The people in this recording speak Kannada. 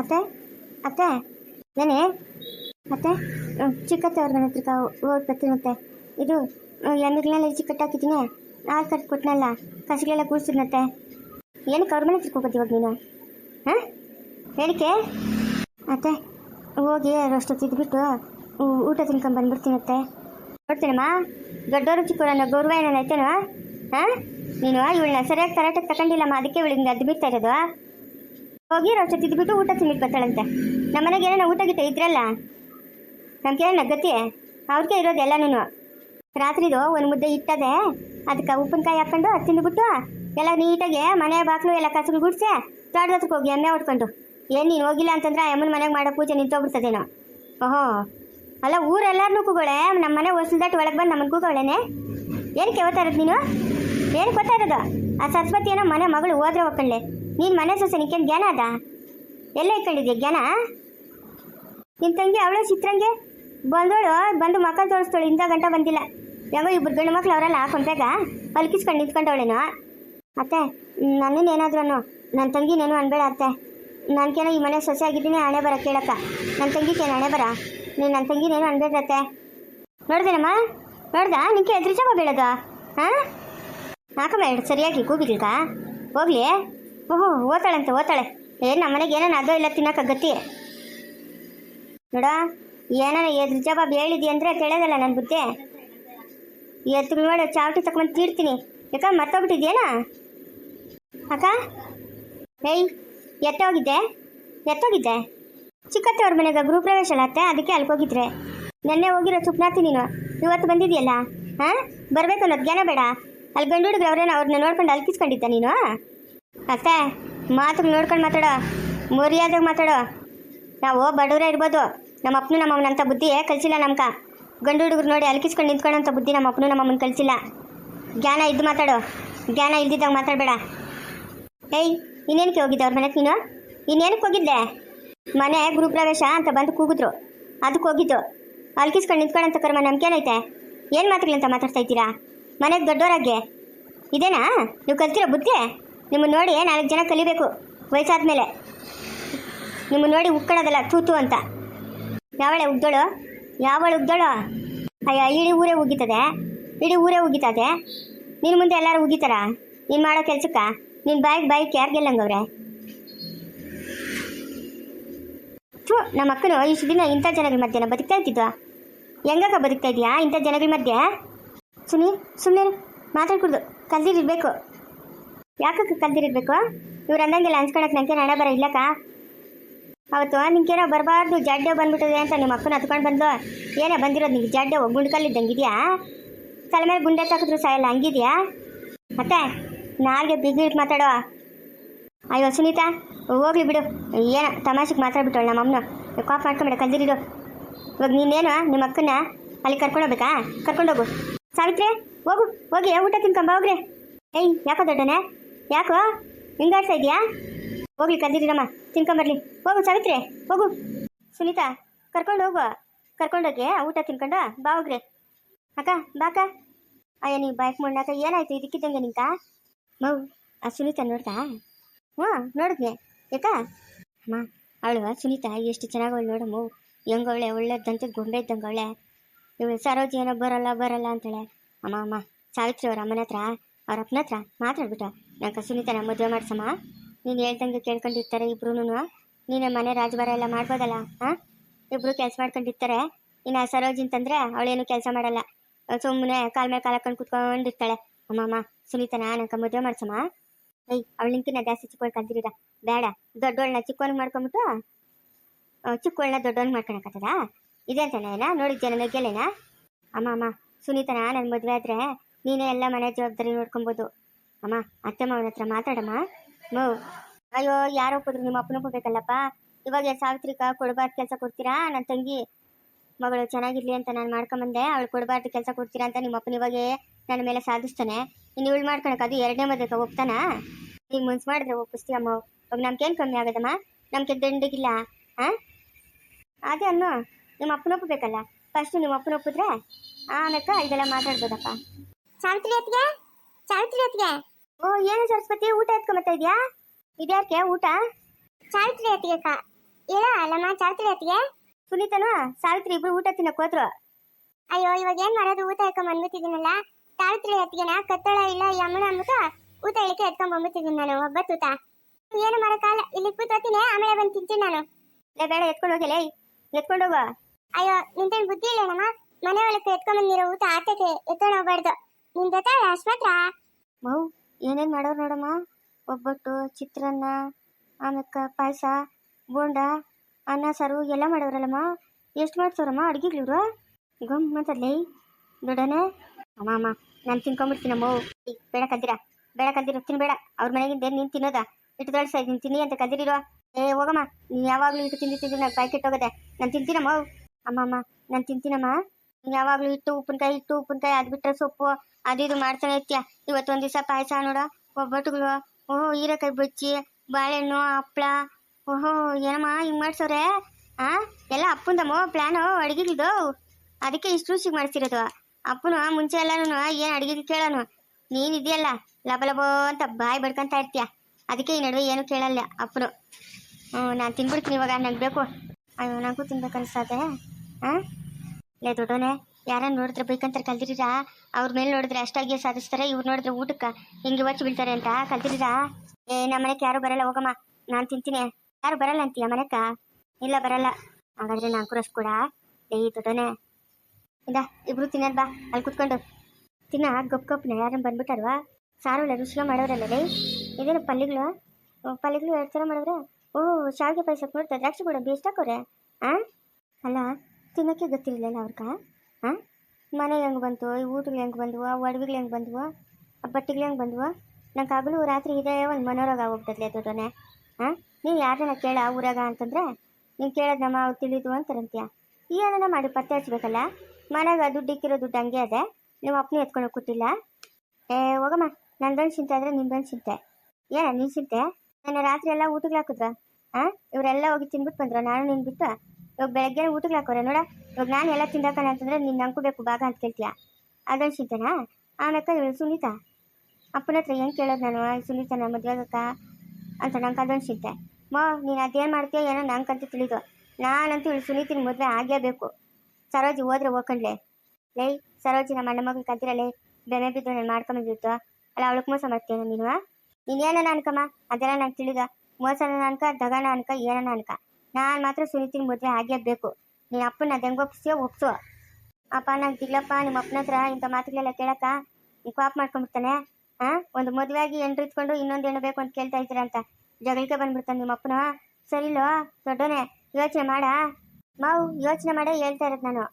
ಅತ್ತೆ ಅತ್ತೆ? ನಾನೇ ಮತ್ತೆ? ಚಿಕ್ಕತ್ತವ್ರ ಮನೆ ಹತ್ರ ಬರ್ತೀನಿ ಮತ್ತೆ. ಇದು ಎಮ್ಮಿಗಳನ್ನೆಲ್ಲ ಎಮ್ಮೆಗಳನ್ನೆಲ್ಲ ಈಚೆ ಕಟ್ಟಾಕಿದ್ದೀನಿ. ಹಾಲು ಕಟ್ ಕೊಟ್ಟನಲ್ಲ ಕಸಗಳೆಲ್ಲ ಕೂಡಿಸಿದ್ನತ್ತೆ ಏನಕ್ಕೆ ಅವ್ರ ಮನೆ ಹತ್ರಕ್ಕೆ ಇವಾಗ ನೀನು? ಹಾಂ? ಹೇಳಿಕೆ? ಅತ್ತೆ, ಹೋಗಿ ಅಷ್ಟೊತ್ತು ಇದ್ಬಿಟ್ಟು ಊಟ ತಿನ್ಕೊಂಡು ಬಂದ್ಬಿಡ್ತೀನತ್ತೆ ನೋಡ್ತೀನಮ್ಮ ದೊಡ್ಡವರು ಚಿಕ್ಕವರು ಅನ್ನೋ ಗೌರವ ಏನೇನು ಐತೇನೋ? ಹಾಂ? ನೀನು, ಇವಳನ್ನ ಸರಿಯಾಗಿ ಕರೆಕ್ಟಾಗಿ ತಗೊಂಡಿಲ್ಲಮ್ಮ ಅದಕ್ಕೆ ಇವಳಿಂದ ಅದು ಬಿಡ್ತಾ ಇರೋದು. ಹೋಗಿ ರಸ ತಿದ್ದುಬಿಟ್ಟು ಊಟ ತಿನ್ಬಿಟ್ಟು ಬರ್ತಾಳಂತೆ. ನಮ್ಮ ಮನೆಗೆ ಏನೋ ಊಟ ಗೀಟ ಇದ್ರಲ್ಲ? ನಮ್ಗೆ ಏನೋ ಗತಿ ಅವ್ರಿಗೆ ಇರೋದು ಎಲ್ಲನೂ ರಾತ್ರಿದು ಒಂದು ಮುದ್ದೆ ಇಟ್ಟದೆ ಅದಕ್ಕೆ ಉಪ್ಪಿನಕಾಯಿ ಹಾಕ್ಕೊಂಡು ಅದು ತಿಂದುಬಿಟ್ಟು ಎಲ್ಲ ನೀಟಾಗಿ ಮನೆ ಬಾಕ್ಲು ಎಲ್ಲ ಕಸಗಳು ಗುಡಿಸಿ ತೋಟದ ಹತ್ರಕ್ಕೆ ಹೋಗಿ ಎಮ್ಮೆ ಹೊಡ್ಕೊಂಡು. ಏನು ನೀನು ಹೋಗಿಲ್ಲ ಅಂತಂದ್ರೆ ಅಮ್ಮನ ಮನೆಗೆ ಮಾಡೋ ಪೂಜೆ ನಿಂತೋಗ್ಬಿಡ್ತದೇನೋ. ಓಹೋ. ಅಲ್ಲ ಊರೆಲ್ಲರನ್ನೂ ಕೂಗೋಳೆ ನಮ್ಮ ಮನೆ ಹೊಸಲ್ದಾಟ್ ಒಳಗೆ ಬಂದು ನಮ್ಮನ್ನು ಕೂಗೋಳೇನೆ? ಏನು ಕೇಳ್ತಾ ಇರೋದು ನೀನು? ಏನು ಗೊತ್ತಾ ಇರೋದು? ಆ ಸರಸ್ವತಿ ಮನೆ ಮಗಳು ಹೋದ್ರೆ ಹೋಗ್ಕೊಳ್ಳೆ ನೀನು ಮನೆ ಸೊಸೆ ನಿಕ್ಕೇನು ಜ್ಞಾನ ಅದ? ಎಲ್ಲ ಇಟ್ಕೊಂಡಿದ್ಯಾ ಜ್ಞಾನ? ನಿನ್ನ ತಂಗಿ ಅವಳು ಚಿತ್ರಂಗೆ? ಬಂದೋಳು, ಬಂದು ಮಕ್ಕಳು ತೋರಿಸ್ತಾಳು, ಇಂಥ ಗಂಟ ಬಂದಿಲ್ಲ. ಯಾವಾಗ ಇಬ್ಬರು ಗಂಡು ಮಕ್ಳು ಅವರೆಲ್ಲ ಹಾಕೊಂಡಾಗ ಪಲ್ಕಿಸ್ಕೊಂಡು ನಿಂತ್ಕೊಂಡವಳೇನು ಅತ್ತೆ ನನ್ನನ್ನು ಏನಾದ್ರೂ ನನ್ನ ತಂಗಿನೇನು ಅನ್ಬೇಡ ಅತ್ತೆ. ನನ್ಗೇನೋ ಈ ಮನೆ ಸೊಸೆ ಆಗಿದ್ದೀನಿ, ಹಣೆ ಬರ ಕೇಳಕ್ಕ. ನನ್ನ ತಂಗಿಗೇನು ಹಣೆ ಬರ? ನೀನು ನನ್ನ ತಂಗಿನೇನು ಅನ್ಬೇಡತ್ತೆ ನೋಡ್ದೇನಮ್ಮ? ನೋಡ್ದ? ನಿಂಗೆ ಎದುರಿಸಮ್ಮ ಬೀಳೋದು? ಹಾಂ? ಹಾಕಮ್ಮ, ಎರಡು ಸರಿಯಾಗಿ ಕೂಗಿದ್ಲಿಕ್ಕ ಹೋಗ್ಲಿ. ಓಹೋ ಓತಾಳಂತೆ ಓತಾಳೆ ಏ, ನಮ್ಮ ಮನೆಗೆ ಏನಾನ ಅದೋ ಇಲ್ಲ ತಿನ್ನೋಕೆ ಗತಿ ನೋಡ, ಏನಾನ ಎದ್ರ ಜವಾಬ್ ಹೇಳಿದ್ಯ ಅಂದರೆ ಕೇಳೋದಲ್ಲ ನನ್ನ ಬುದ್ಧಿ. ಎತ್ತು ನೋಡಿ ಚಾವಟಿ ತಗೊಂಡು ತೀರ್ತೀನಿ. ಯಾಕ, ಮರ್ತೋಗ್ಬಿಟ್ಟಿದ್ಯೇನಾ? ಅಕ್ಕ? ಏಯ್, ಎತ್ತೋಗಿದ್ದೆ? ಎತ್ತೋಗಿದ್ದೆ? ಚಿಕ್ಕತ್ತೆ ಅವ್ರ ಮನೆಗೆ ಗೃಹ ಪ್ರವೇಶ ಅತ್ತೆ, ಅದಕ್ಕೆ ಅಲ್ಕೋಗಿದ್ರೆ ನೆನ್ನೆ ಹೋಗಿರೋ ಚುಪ್ನಾತಿ ನೀನು. ಇವತ್ತು ಬಂದಿದ್ಯಲ್ಲ? ಹಾಂ? ಬರಬೇಕು ಅನ್ನೋದು ಜ್ಞಾನ ಬೇಡ. ಅಲ್ಲಿ ಗಂಡು ಹುಡುಗ್ರು ಅವ್ರೇನೋ ಅವ್ರನ್ನ ನೋಡ್ಕೊಂಡು ಅಲ್ಕಿಸ್ಕೊಂಡಿದ್ದ ನೀನು? ಅತ್ತೆ, ಮಾತು ನೋಡ್ಕೊಂಡು ಮಾತಾಡೋ, ಮರ್ಯಾದಾಗ ಮಾತಾಡೋ. ನಾವು ಬಡವರೇ ಇರ್ಬೋದು, ನಮ್ಮ ಅಪ್ಪನು ನಮ್ಮ ಅಮ್ಮನಂತ ಬುದ್ಧಿ ಕಲಿಸಿಲ್ಲ ನಮ್ಕ ಗಂಡು ಹುಡುಗರು ನೋಡಿ ಅಲ್ಕಿಸ್ಕೊಂಡು ನಿಂತ್ಕೊಳ್ಳೋಂಥ ಬುದ್ಧಿ ನಮ್ಮ ಅಪ್ಪನು ನಮ್ಮ ಅಮ್ಮನ ಕಲಿಸಿಲ್ಲ. ಜ್ಞಾನ ಇದ್ದು ಮಾತಾಡು, ಜ್ಞಾನ ಇಲ್ದಿದ್ದಾಗ ಮಾತಾಡಬೇಡ. ಏಯ್, ಇನ್ನೇನಕ್ಕೆ ಹೋಗಿದ್ದೆ ಅವ್ರ ಮನೆಗೆ ನೀನು? ಇನ್ನೇನಕ್ಕೆ ಹೋಗಿದ್ದೆ? ಮನೆ ಗೃಹಪ್ರವೇಶ ಅಂತ ಬಂದು ಕೂಗಿದ್ರು. ಅದಕ್ಕೆ ಹೋಗಿದ್ದು. ಅಲ್ಕಿಸ್ಕೊಂಡು ನಿಂತ್ಕೊಳ್ಳೋಂಥ ಕರ್ಮ ನಂಬಿಕೆನೈತೆ ಏನು ಮಾತುಗಳಂತ ಮಾತಾಡ್ತಾ ಇದ್ದೀರಾ? ಮನೆಗೆ ದೊಡ್ಡವರಾಗೆ ಇದೇನಾ? ನೀವು ಕಲ್ತಿರೋ ಬುದ್ಧಿ? ನಿಮ್ಮನ್ನು ನೋಡಿ ನಾಲ್ಕು ಜನ ಕಲಿಬೇಕು ವಯಸ್ಸಾದ ಮೇಲೆ ನಿಮ್ಮನ್ನು ನೋಡಿ ಉಕ್ಕಳೋದಲ್ಲ ತೂತು ಅಂತ. ಯಾವಳೆ ಉಗ್ದಳು? ಯಾವಳು ಉಗ್ದಳು? ಅಯ್ಯ, ಇಡೀ ಊರೇ ಉಗಿತದೆ ಇಡೀ ಊರೇ ಉಗಿತದೆ ನಿನ್ನ ಮುಂದೆ ಎಲ್ಲರೂ ಉಗಿತಾರ ನೀನು ಮಾಡೋ ಕೆಲ್ಸಕ್ಕ? ನಿನ್ನ ಬಾಯಿಗೆ ಬಾಯಿಗೆ ಯಾರಿಗೆಲ್ಲಂಗವ್ರೆ ಥೂ, ನಮ್ಮ ಅಕ್ಕನು ಇಷ್ಟು ದಿನ ಇಂಥ ಜನಗಳ ಮಧ್ಯೆ ಬದುಕ್ತಾ ಇದ್ದಿದ್ವಾ? ಹೆಂಗಕ್ಕ ಬದುಕ್ತಾ ಇದೆಯಾ ಇಂಥ ಜನಗಳ ಮಧ್ಯೆ? ಸುನಿ ಸುಮ್ಮನೆ ಮಾತಾಡ್ಕೊಡ್ದು. ಕಲ್ದಿರಿರ್ಬೇಕು ಯಾಕಕ್ಕೆ ಕಲ್ದಿರಿರ್ಬೇಕು ಇವ್ರು ಅಂದಂಗೆಲ್ಲ ಹಂಚ್ಕೊಳಕ್ಕೆ ನನಗೆ ಹಣ ಬರ ಇಲ್ಲಕ್ಕ. ಅವತ್ತು ನಿಂಗೇನೋ ಬರಬಾರ್ದು ಜಡ್ಡೆ ಬಂದ್ಬಿಟ್ಟಿದೆ ಅಂತ ನಿಮ್ಮ ಅಕ್ಕನ ಹತ್ಕೊಂಡು ಬಂದು. ಏನೋ ಬಂದಿರೋದು ನಿಂಗೆ ಜಡ್ಡೆ ಗುಂಡ್ಕಲ್ಲಿದ್ದಂಗಿದೆಯಾ ತಲೆ ಮೇಲೆ ಗುಂಡೆ ತಾಕಿದ್ರು ಸಾಯಲ್ಲ, ಹಂಗಿದೆಯಾ? ಮತ್ತೆ ನಾಲ್ಗೆ ಬಿಗಿಟ್ಟು ಮಾತಾಡೋ. ಅಯ್ಯೋ ಸುನೀತಾ, ಹೋಗ್ಲಿ ಬಿಡು. ಏನ ತಮಾಷೆಗೆ ಮಾತಾಡ್ಬಿಟ್ಟವಳು ನಮ್ಮ ಅಮ್ಮನ. ಕಾಫ್ ಮಾಡ್ಕೊಂಬಿಡ ಕಲ್ದಿರಿಡು ಇವಾಗ ನೀನೇನು ನಿಮ್ಮ ಅಕ್ಕನ ಅಲ್ಲಿ ಕರ್ಕೊಂಡು ಹೋಗ್ಬೇಕಾ? ಕರ್ಕೊಂಡೋಗು ಸಾವಿತ್ರಿ, ಹೋಗು, ಹೋಗಿ, ಊಟ ತಿನ್ಕೊಂಬ ಹೋಗ್ರಿ. ಏಯ್, ಯಾಕೋ ದೊಡ್ಡನೆ? ಯಾಕೋ? ಹಿಂಗಾಡ್ತಾ ಇದೆಯಾ ಹೋಗ್ಲಿ ಕಲ್ದಿರಿರಮ್ಮ ತಿನ್ಕೊಂಬರ್ಲಿ ಹೋಗು ಸಾವಿತ್ರಿ, ಹೋಗು. ಸುನೀತಾ, ಕರ್ಕೊಂಡು ಹೋಗು ಕರ್ಕೊಂಡೋಗಿ ಊಟ ತಿನ್ಕೊಂಡು, ಬಾ ಹೋಗ್ರಿ. ಅಕ್ಕ ಬಾಕ ಅಯ್ಯ, ನೀವು ಬೈಕ್ ಮಾಡಾಕ ಏನಾಯ್ತು? ಇದಕ್ಕಿದ್ದಂಗೆ ನಿಂತ? ಮೌ, ಆ ಸುನೀತಾ ನೋಡ್ತಾ? ಹ್ಞೂ, ನೋಡಿದ್ನೆ. ಯಾಕ? ಅಮ್ಮ, ಅವಳು, ಸುನೀತಾ, ಎಷ್ಟು ಚೆನ್ನಾಗಿ ಅವಳು ನೋಡಮ್ಮ ಹೆಂಗವಳೆ ಒಳ್ಳೆದಂತೆ ಗೊಂಬೆ ಇದ್ದಂಗೆ ಅವಳೆ. ಇವಳು ಸರೋಜಿ ಏನೋ ಬರಲ್ಲ ಬರಲ್ಲ ಅಂತೇಳೆ. ಅಮ್ಮ ಅಮ್ಮ, ಸಾವಿತ್ರಿ ಅವ್ರ ಅಮ್ಮನ ಹತ್ರ, ಅವ್ರ ಅಪ್ಪನ ಹತ್ರ ಮಾತಾಡ್ಬಿಟ್ಟು. ನಂಗೆ ಸುನೀತನ ಮದುವೆ ಮಾಡ್ಸಮ್ಮ? ನೀನು ಹೇಳ್ದಂಗೆ ಕೇಳ್ಕೊಂಡಿರ್ತಾರೆ ಇಬ್ರು ನೀನು ಮನೆ ರಾಜಭಾರ ಎಲ್ಲ ಮಾಡ್ಬೋದಲ್ಲ ಹಾಂ ಇಬ್ರು ಕೆಲಸ ಮಾಡ್ಕೊಂಡಿರ್ತಾರೆ. ಇನ್ನು ಸರೋಜಿ ಅಂತಂದ್ರೆ ಅವಳೇನು ಕೆಲಸ ಮಾಡಲ್ಲ. ಸುಮ್ಮನೆ ಕಾಲ ಮೇಲೆ ಕಾಲ ಹಾಕೊಂಡು ಕುತ್ಕೊಂಡಿರ್ತಾಳೆ. ಅಮ್ಮಮ್ಮ ಅಮ್ಮ ಸುನೀತನ ನಂಗೆ ಮದುವೆ ಮಾಡ್ಸಮ್ಮ? ಏಯ್ ಅವಳಿಂಕಿನ ಜಾಸ್ತಿ ಚಿಕ್ಕವಳು ಕಲ್ತಿರಿದ ಬೇಡ ದೊಡ್ಡವಳನ್ನ ಚಿಕ್ಕವನ್ ಮಾಡ್ಕೊಂಬಿಟ್ಟು ಚಿಕ್ಕವಳನ್ನ ದೊಡ್ಡವನ್ ಮಾಡ್ಕೊಳಕತ್ತದ ಇದೆ ಅಂತಾನೇನ ನೋಡಿದ್ದೆ ನನ್ನ ಗೆಲೆನಾ ಅಮ್ಮ ಅಮ್ಮ ಸುನೀತನ ನನ್ನ ಮದುವೆ ಆದ್ರೆ ನೀನೇ ಎಲ್ಲ ಮನೆ ಜವಾಬ್ದಾರಿ ನೋಡ್ಕೊಬೋದು. ಅಮ್ಮ ಅತ್ತೆ ಮಾವನ ಹತ್ರ ಮಾತಾಡಮ್ಮ. ಅಯ್ಯೋ, ಯಾರು ಒಪ್ಪಿದ್ರು ನಿಮ್ಮ ಅಪ್ಪನ ಒಪ್ಪಬೇಕಲ್ಲಪ್ಪ ಇವಾಗ ಸಾವಿತ್ರಿಕ ಕೊಡಬಾರ್ದು ಕೆಲಸ ಕೊಡ್ತೀರಾ? ನನ್ನ ತಂಗಿ, ಮಗಳು ಚೆನ್ನಾಗಿರ್ಲಿ ಅಂತ ನಾನು ಮಾಡ್ಕೊಂಬಂದೆ. ಅವಳು ಕೊಡಬಾರ್ದು ಕೆಲಸ ಕೊಡ್ತೀರಾ ಅಂತ ನಿಮ್ಮ ಅಪ್ಪನ ಇವಾಗೆ ನನ್ನ ಮೇಲೆ ಸಾಧಿಸ್ತಾನೆ. ಇನ್ನು ಇವಳು ಮಾಡ್ಕೊಳಕ್ಕೆ ಅದು ಎರಡನೇ ಮದುವೆ ಒಪ್ತಾನ ಈಗ ಮುನ್ಸ್ ಮಾಡಿದ್ರೆ ಒಪ್ಪಿಸ್ತೀಯಮ್ಮ ಇವಾಗ ನಮ್ಗೇನು ಕಮ್ಮಿ ಆಗೋದಮ್ಮ? ನಮ್ಗೆ ದಂಡಿಗಿಲ್ಲ ಹಾಂ ಅದೇ ಅನ್ನು, ನಿಮ್ಮ ಅಪ್ಪನ ಒಪ್ಪಬೇಕಲ್ಲ ಫಸ್ಟ್ ನಿಮ್ಮ ಅಪ್ಪನ ಒಪ್ಪಿದ್ರೆ, ಆಮೇಲೆ ಇದೆಲ್ಲ ಮಾತಾಡ್ಬೋದಪ್ಪ. ಸಾವಿತ್ರಿ ಅತ್ತಿಗೆ ಸಾವಿತ್ರಿ ಓ ಏನು ಸರಸ್ವತಿ ಊಟ ಎತ್ಕೊಂಬತ್ತಾ ಇದೆಯಾ? ಇದ್ಯಾಕೆ ಊಟ? ಸಾವಿತ್ರಿ ಅತ್ತಿಗೆ ಹೇಳ ಅಲ್ಲಮ್ಮ ಸಾವಿತ್ರಿ ಅತ್ತಿಗೆ. ಸುನೀತನು ಸಾವಿತ್ರಿ ಇಬ್ರು ಊಟ ತಿನ್ನಕ್ ಹೋದ್ರು. ಅಯ್ಯೋ ಇವಾಗ ಏನ್ ಮಾಡೋದು ಊಟ ಎತ್ಕೊಂಡ್ ಬಂದ್ಬಿಟ್ಟಿದ್ದೀನಲ್ಲ ಸಾವಿತ್ರಿ ಅತ್ತಿಗೆನ ಕತ್ತಳ ಇಲ್ಲ ಅಮ್ಮನ ಅಂದ್ಬಿಟ್ಟು ಊಟ ಇಳಿಕೆ ಎತ್ಕೊಂಡ್ ಬಂದ್ಬಿಟ್ಟಿದ್ದೀನಿ ನಾನು ಒಬ್ಬತ್ತು ಊಟ ಏನು ಮಾಡಕ್ಕಾಗಲ್ಲ ಇಲ್ಲಿ ಕೂತ್ತೀನಿ ಆಮೇಲೆ ಬಂದು ತಿಂತೀನಿ ನಾನು. ಲೇ ಬೇಡ ಎತ್ಕೊಂಡು ಹೋಗಿ ಲೇ ಎತ್ಕೊಂಡು ಹೋಗು. ಅಯ್ಯೋ ನಿಂತೇನು ಬುದ್ಧಿ ಇಲ್ಲೇನಮ್ಮ? ಮನೆ ಒಳಕ್ಕೆ ಎತ್ಕೊಂಡ್ ಬಂದಿರೋ ಊಟ ಆತಕ್ಕೆ ಎತ್ಕೊಂಡು ಹೋಗ್ಬಾರ್ದು. ನಿನ್ ಜೊತೆ ಅಷ್ಟು ಮಾತ್ರ ಮೌ ಏನೇನು ಮಾಡೋರು ನೋಡಮ್ಮ? ಒಬ್ಬಟ್ಟು, ಚಿತ್ರಾನ್ನ ಆಮೇಲೆ ಪಾಯಸ, ಬೋಂಡ, ಅನ್ನ, ಸಾರು ಎಲ್ಲ ಮಾಡೋರಲ್ಲಮ್ಮ? ಎಷ್ಟು ಮಾಡ್ಸೋರಮ್ಮ ಗಮ್ ಮಾತಾಡ್ಲಿ. ದೊಡ್ಡನೆ ಅಮ್ಮ ಅಮ್ಮ, ನಾನು ತಿನ್ಕೊಂಬಿಡ್ತೀನಮ್ಮ ಈ ಬೇಡ ಕದ್ದಿರ ಬೇಡ ಕದ್ದಿರೋ ತಿನ್ಬೇಡ. ಅವ್ರ ಮನೆಗಿಂದ ನೀನು ತಿನ್ನೋದ? ಇಟ್ಟು ದೊಡ್ಡ ಸೈಜ್ ನೀನು ತಿನ್ನಿ ಅಂತ ಕದ್ದಿರಿರೋ ಏ, ಹೋಗಮ್ಮ. ನೀನು ಯಾವಾಗಲೂ ಇಟ್ಟು ತಿಂದಿ ತಿಂದು ನಾನು ಪ್ಯಾಕೆಟ್ ಹೋಗೋದೆ ನಾನು ತಿಂತೀನಮ್ಮ. ಅಮ್ಮ ಅಮ್ಮ, ನಾನು ತಿಂತೀನಮ್ಮ. ಯಾವಾಗಲೂ ಇಟ್ಟು ಉಪ್ಪಿನಕಾಯಿ ಇಟ್ಟು ಉಪ್ಪಿನಕಾಯಿ ಅದ್ ಬಿಟ್ಟರೆ ಸೊಪ್ಪು, ಅದು ಇದು ಮಾಡ್ತಾನೆ ಇರ್ತೀಯ. ಇವತ್ತೊಂದು ದಿವಸ ಪಾಯಸ ನೋಡ. ಒಬ್ಬಟ್ಟುಗಳು, ಓಹೋ, ಹೀರೆಕಾಯಿ ಬಜ್ಜಿ, ಬಾಳೆಹಣ್ಣು, ಹಪ್ಳ. ಓಹೋ, ಏನಮ್ಮ ಹಿಂಗ್ ಮಾಡ್ಸೋರೆ? ಆ? ಎಲ್ಲ ಅಪ್ಪಂದಮ್ಮ ಪ್ಲ್ಯಾನು ಅಡುಗೆಗಿದು ಅದಕ್ಕೆ ಇಷ್ಟು ರುಚಿಗೆ ಮಾಡಿಸಿರೋದು. ಅಪ್ಪನು ಮುಂಚೆ ಎಲ್ಲಾನು ಏನು ಅಡುಗೆಗೆ ಕೇಳೋನು? ನೀನು ಇದೆಯಲ್ಲ ಲಬ ಅಂತ ಬಾಯಿ ಬಡ್ಕೊಂತ ಇರ್ತೀಯ. ಅದಕ್ಕೆ ಈ ನಡುವೆ ಏನು ಕೇಳಲ್ಲ ಅಪ್ಪನು. ಹ್ಮ್, ನಾನು ತಿನ್ಬಿಡ್ತೀನಿ ಇವಾಗ, ನಂಗೆ ಬೇಕು. ಅಯ್ಯೋ ನನಗೂ ತಿನ್ಬೇಕು ಅನ್ಸತ್ತೆ ಹಾಂ ಲೇ ದೊಡ್ಡೋನೆ ಯಾರ ನೋಡಿದ್ರೆ ಬೈಕಂತಾರೆ ಕಲ್ದಿರೀರಾ? ಅವ್ರ ಮೇಲೆ ನೋಡಿದ್ರೆ ಅಷ್ಟಾಗಿ ಸಾಧಿಸ್ತಾರೆ, ಇವ್ರು ನೋಡಿದ್ರೆ ಊಟಕ್ಕೆ ಹಿಂಗೆ ಒಚ್ಚಿ ಬೀಳ್ತಾರೆ ಅಂತ ಕಲ್ತಿರೀರಾ ಏ ನಮ್ಮ ಮನೆಗೆ ಯಾರು ಬರಲ್ಲ, ಹೋಗಮ್ಮ, ನಾನು ತಿಂತೀನಿ. ಯಾರು ಬರಲ್ಲ ಅಂತೀಯ ಮನೆಕ ಇಲ್ಲ, ಬರಲ್ಲ. ಹಾಗಾದ್ರೆ ನಾನು ಅಷ್ಟು ಕೂಡ? ಏ ದೊಡ್ಡೋನೆ. ಇಂದ, ಇಬ್ರು ತಿನ್ನೋದು ಬಾ ಅಲ್ಲಿ ಕುತ್ಕೊಂಡು. ತಿನ್ನ, ಗಪ್ ಗಪ್ನ ಯಾರನ್ನ ಬಂದ್ಬಿಟ್ಟಾರವಾ? ಸಾರು ಒಳ್ಳೆ ರುಚಿಗೆ ಮಾಡೋರಲ್ಲ ಲೇ. ಇದೇನು ಪಲ್ಲಿಗಳು? ಪಲ್ಲಿಗಳು ಎರಡು ಥರ ಮಾಡಿದ್ರೆ ಓ, ಶಾವಿಗೆ ಪಾಯಸಕ್ಕೆ ನೋಡ್ತಾರೆ ದ್ರಾಕ್ಷಿ ಕೂಡ ಬೇಸ್ಟ್ ಹಾಕೋರೆ? ಹಾಂ ಅಲ್ಲ ತಿನ್ನೋಕ್ಕೆ ಗೊತ್ತಿರಲಿಲ್ಲ ಅವ್ರಿಗೆ ಹಾಂ ಮನೆಗೆ ಹೆಂಗೆ ಬಂತು ಈ ಊಟಗಳು ಹೆಂಗೆ ಬಂದ್ವು ಒಡವೆಗಳು ಹೆಂಗೆ ಬಂದ್ವು, ಆ ಬಟ್ಟೆಗಳು ಹೆಂಗೆ ಬಂದ್ವು? ನಂಗೆ ಹಗಲು ರಾತ್ರಿ ಇದೇ, ಒಂದು ಮನೋರೋಗ ಹೋಗ್ತದ್ಲೆ ದೊಡ್ಡನೆ ಹಾಂ ನೀನು ಯಾರನ್ನ ಕೇಳ ಊರಾಗ ಅಂತಂದ್ರೆ, ನೀನು ಕೇಳೋದು ನಮ್ಮ ಅವ್ರು ತಿಳಿದು ಅಂತಾರಂತೀಯ. ಏನನ್ನ ಮಾಡಿ ಪತ್ತೆ ಹಚ್ಬೇಕಲ್ಲ ಮನೆಗೆ ದುಡ್ಡು ಇಕ್ಕಿರೋ ದುಡ್ಡು ಹಂಗೆ ಅದೇ ನೀವು ಅಪ್ಪನೇ ಎತ್ಕೊಂಡು ಕೊಟ್ಟಿಲ್ಲ ಏ, ಹೋಗಮ್ಮ, ನಂದೊಂದು ಚಿಂತೆ ಆದರೆ ನಿಂದೊಂದು ಚಿಂತೆ. ಏನ ನೀನು ಚಿಂತೆ? ನಾನು ರಾತ್ರಿ ಎಲ್ಲ ಊಟಗಳು ಹಾಕಿದ್ರ? ಹಾಂ ಇವರೆಲ್ಲ ಹೋಗಿ ತಿನ್ಬಿಟ್ಟು ಬಂದ್ರು, ನಾನು ನಿನ್ ಬಿಟ್ಟು? ಇವಾಗ ಬೆಳಗ್ಗೆ ಊಟಕ್ಕೆ ಹಾಕೋರೆ. ನೋಡ, ಇವಾಗ ನಾನು ಎಲ್ಲ ತಿಂದಾಕಣ ಅಂತಂದ್ರೆ ನೀನು ನಂಬ್ಕೋಬೇಕು ಭಾಗ ಅಂತ ಕೇಳ್ತೀಯ. ಅದೊಂದು ಸಿದ್ಧನಾ ಆಮೇಲೆ ಇವಳು ಸುನೀತಾ. ಅಪ್ಪನ ಹತ್ರ ಏನು ಕೇಳೋದು ನಾನು? ಸುನೀತನ ಮದುವೆ ಆಗಕ್ಕ ಅಂತ ನಂಗೆ ಅದೊಂದು ಸಿದ್ದೆ ಮೋ, ನೀನು ಅದೇನು ಮಾಡ್ತೀಯ, ಏನೋ ನಂಗಂತ ತಿಳಿದು. ನಾನಂತೂ ಇವಳು ಸುನೀತಿನ ಮದುವೆ ಆಗೇ ಬೇಕು ಸರೋಜಿ ಹೋದ್ರೆ ಹೋಗ್ಕೊಂಡ್ಲೆ. ಲೈ, ಸರೋಜಿ, ನಮ್ಮ ಅಣ್ಣ ಮಗಳು ಕದ್ದಿರಲೇ ಬೆಮೆ ಬಿದ್ದು ನಾನು ಮಾಡ್ಕೊಂಬಂದಿತ್ತು ಅಲ್ಲ ಅವಳಕ್ಕೆ ಮೋಸ ಮಾಡ್ತೀಯ ನೀನು ನೀನೇನ ಅನ್ಕಮ್ಮ? ಅದೆಲ್ಲ ನಂಗೆ ತಿಳಿದ. ಮೋಸನ ಅನ್ಕ, ದಗನ ಅನ್ಕ, ಏನನ ಅನ್ಕ? ನಾನು ಮಾತ್ರ ಸುನೀತಿನ ಮದುವೆ ಆಗೇ ಬೇಕು ನೀನು ಅಪ್ಪನ ಅದು ಹೆಂಗೆ ಒಪ್ಸಿಯೋ, ಒಪ್ಸು. ಅಪ್ಪ ನಂಗೆ ಇಲ್ಲಪ್ಪ ನಿಮ್ಮ ಅಪ್ಪನ ಹತ್ರ ಇಂಥ ಮಾತುಗಳೆಲ್ಲ ಕೇಳಕ್ಕ. ನೀನು ಕಾಪ್ ಮಾಡ್ಕೊಂಡ್ಬಿಡ್ತಾನೆ ಹಾಂ ಒಂದು ಮದುವೆ ಆಗಿ ಇಟ್ಕೊಂಡು ಇನ್ನೊಂದು ಏನು ಬೇಕು ಅಂತ ಕೇಳ್ತಾ ಇದ್ದೀರ ಅಂತ. ಜಗಳಕ್ಕೆ ಬಂದ್ಬಿಡ್ತಾನೆ ನಿಮ್ಮ ಅಪ್ಪನ. ಸರಿಲೋ, ದೊಡ್ಡನೆ, ಯೋಚನೆ ಮಾಡ. ಮಾವು, ಯೋಚನೆ ಮಾಡೇ ಹೇಳ್ತಾ ಇರೋದು ನಾನು.